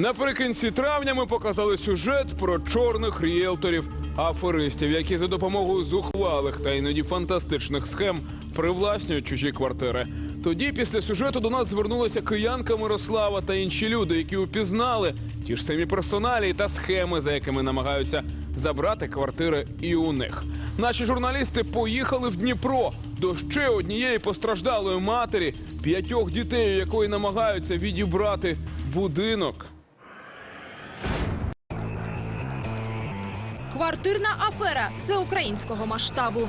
Наприкінці травня ми показали сюжет про чорних ріелторів, аферистів, які за допомогою зухвалих та іноді фантастичних схем привласнюють чужі квартири. Тоді, після сюжету, до нас звернулася киянка Мирослава та інші люди, які упізнали ті ж самі персоналі та схеми, за якими намагаються забрати квартири і у них. Наші журналісти поїхали в Дніпро до ще однієї постраждалої матері, п'ятьох дітей, у якої намагаються відібрати будинок. Квартирна афера всеукраїнського масштабу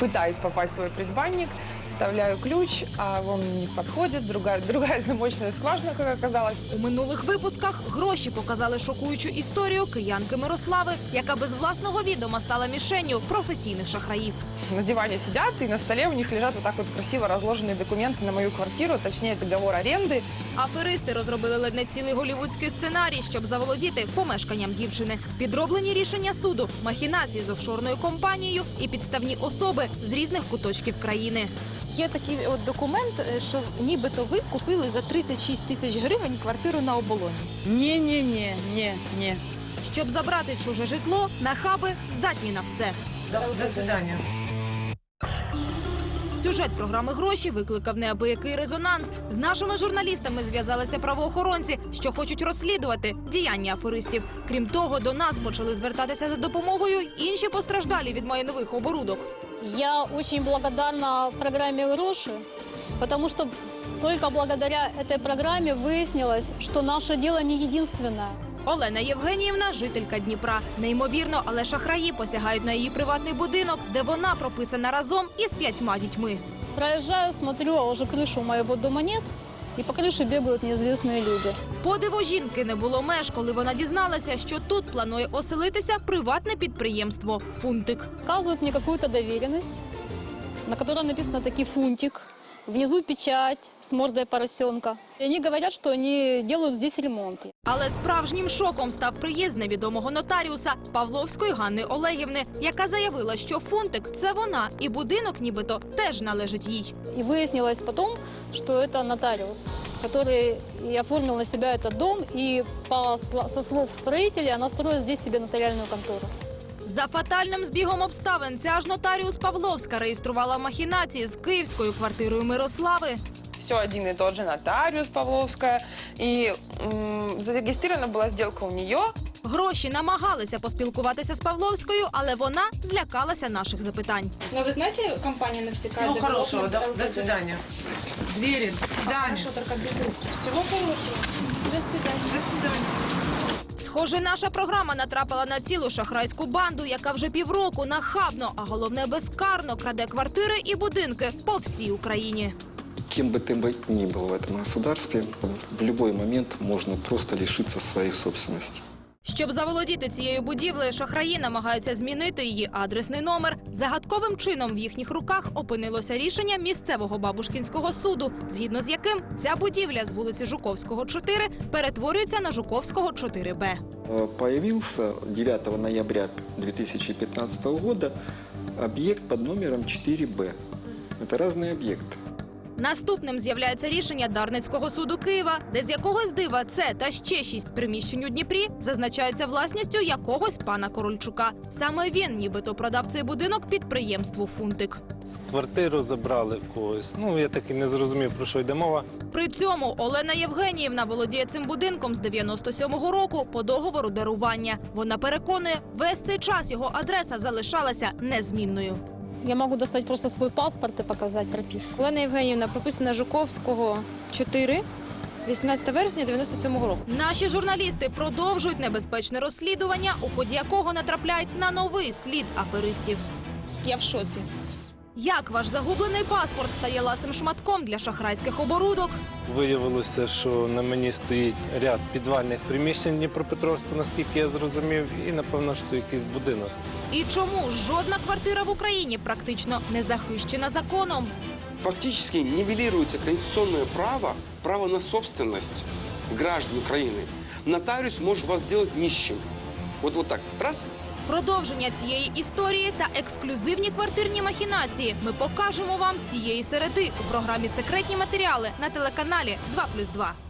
пытаюсь попасть в свой предбанник, вставляю ключ, а он не подходит, другая, другая замочная скважина, как оказалось. У минулих випусках гроші показали шокуючу історію киянки Мирослави, яка без власного відома стала мішенню професійних шахраїв. На диване сидят, и на столе у них лежат вот так вот красиво разложенные документы на мою квартиру, точнее договор аренды. Аферисти розробили ледь не цілий голівудський сценарій, щоб заволодіти помешканням дівчини. Підроблені рішення суду, махінації з офшорною компанією і підставні особи з різних куточків країни. Є такий от документ, е, що нібито ви купили за 36 тисяч гривень квартиру на оболоні. Ні, ні, ні, ні, ні. Щоб забрати чуже житло, нахаби здатні на все. До, свидання. Сюжет програми гроші викликав неабиякий резонанс. З нашими журналістами зв'язалися правоохоронці, що хочуть розслідувати діяння аферистів. Крім того, до нас почали звертатися за допомогою інші постраждалі від майнових оборудок. Я очень благодарна программе «Гроши», потому что только благодаря этой программе выяснилось, что наше дело не единственное. Олена Євгеніївна, жителька Дніпра. Неймовірно, але шахраї посягають на її приватний будинок, де вона прописана разом із п'ятьма дітьми. Проезжаю, смотрю, а уже крышу моего дома нет, и по крыше бегают неизвестные люди. Подиву жінки не було меж, коли вона дізналася, що тут планує оселитися приватне підприємство Фунтик. Показывают мне какую-то доверенность, на которой написано таки «Фунтик». Внизу печать с мордой поросенка. И они говорят, что они делают здесь ремонт. Але справжнім шоком став приїзд невідомого нотаріуса Павловської Ганни Олегівни, яка заявила, що фунтик це вона, і будинок, нібито, теж належить їй. И выяснилось потом, что это нотариус, который и оформил на себя этот дом, и по, сла- со слов строителей она строит здесь себе нотариальную контору. За фатальним збігом обставин ця ж нотаріус Павловська реєструвала махінації з київською квартирою Мирослави. Все один и тот же нотариус Павловская. И м, зарегистрирована была сделка у нее. Гроші намагалися поспілкуватися з Павловською, але вона злякалася наших запитань. Ну, ви знаєте компанію Навсікай? Всего хорошего, до, до свидания. Двери, до свидания. Що тільки без рук. Всього хорошого. До свидання. До свидания. Схоже, наша програма натрапила на цілу шахрайську банду, яка вже півроку нахабно, а головне безкарно краде квартири і будинки по всій Україні. Кем бы ты бы ни был в этом государстве, в любой момент можно просто лишиться своей собственности. Щоб заволодіти цією будівлею, шахраї намагаються змінити її адресний номер. Загадковим чином в їхніх руках опинилося рішення місцевого бабушкінського суду, згідно з яким ця будівля з вулиці Жуковського 4 перетворюється на Жуковського 4Б. Э, Появился 9 ноября 2015 года объект под номером 4Б. Это разные объекты. Наступним з'являється рішення Дарницького суду Києва, де з якогось дива це та ще шість приміщень у Дніпрі зазначаються власністю якогось пана Корольчука. Саме він, нібито продав цей будинок підприємству Фунтик. Квартиру забрали в когось. Ну, я так і не зрозумів, про що йде мова. При цьому Олена Євгеніївна володіє цим будинком з 97-го року по договору дарування. Вона переконує, весь цей час його адреса залишалася незмінною. Я можу достати просто свой паспорт і показати прописку. Олена Євгенівна прописана Жуковського 4, 18 вересня 97-го року. Наші журналісти продовжують небезпечне розслідування, у ході якого натрапляють на новий слід аферистів. Я в шоці. Як ваш загублений паспорт стає ласим шматком для шахрайських оборудок? Виявилося, що на мені стоїть ряд підвальних приміщень Дніпропетровську, наскільки я зрозумів, і напевно, що якийсь будинок. І чому жодна квартира в Україні практично не захищена законом? фактически нивелируется конституционное право, право на собственность граждан Украины. Нотариус может вас сделать нищим. Вот, вот так. Раз. Продовження цієї історії та ексклюзивні квартирні махінації ми покажемо вам цієї середи у програмі Секретні матеріали на телеканалі 2+,2.